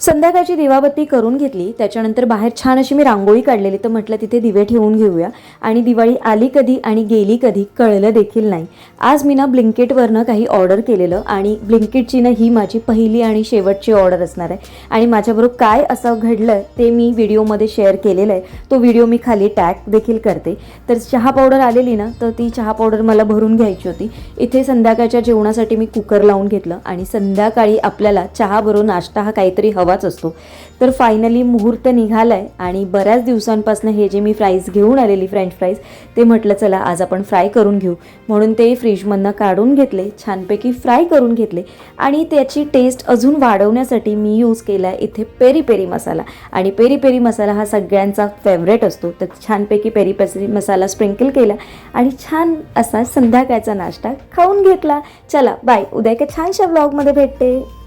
संध्याकाळची दिवाबत्ती करून घेतली त्याच्यानंतर बाहेर छान अशी मी रांगोळी काढलेली तर म्हटलं तिथे दिवे ठेवून घेऊया. आणि दिवाळी आली कधी आणि गेली कधी कळलं देखील नाही. आज मी ना ब्लिंकेटवरनं काही ऑर्डर केलेलं आणि ब्लिंकेटची ना ही माझी पहिली आणि शेवटची ऑर्डर असणार आहे. आणि माझ्याबरोबर काय असं घडलं ते मी व्हिडिओमध्ये शेअर केलेलं आहे. तो व्हिडिओ मी खाली टॅग देखील करते. तर चहा पावडर आलेली ना तर ती चहा पावडर मला भरून घ्यायची होती. इथे संध्याकाळच्या जेवणासाठी मी कुकर लावून घेतलं आणि संध्याकाळी आपल्याला चहा भरून नाश्ता हा काहीतरी हवाच असतो. तर फायनली मुहूर्त निघालाय आणि बऱ्याच दिवसांपासून हे जे मी फ्राईज घेऊन आलेली फ्रेंच फ्राईज ते म्हटलं चला आज आपण फ्राय करून घेऊ. म्हणून ते फ्रीजमधनं काढून घेतले छानपैकी फ्राय करून घेतले आणि त्याची टेस्ट अजून वाढवण्यासाठी मी यूज केला आहे इथे पेरी पेरी मसाला आणि पेरी पेरी मसाला हा सगळ्यांचा फेवरेट असतो. तर छानपैकी पेरी पेरी मसाला स्प्रिंकल केला आणि छान असा संध्याकाळचा नाश्ता खाऊन घेतला. चला बाय उद्या एका छानशा ब्लॉगमध्ये भेटते.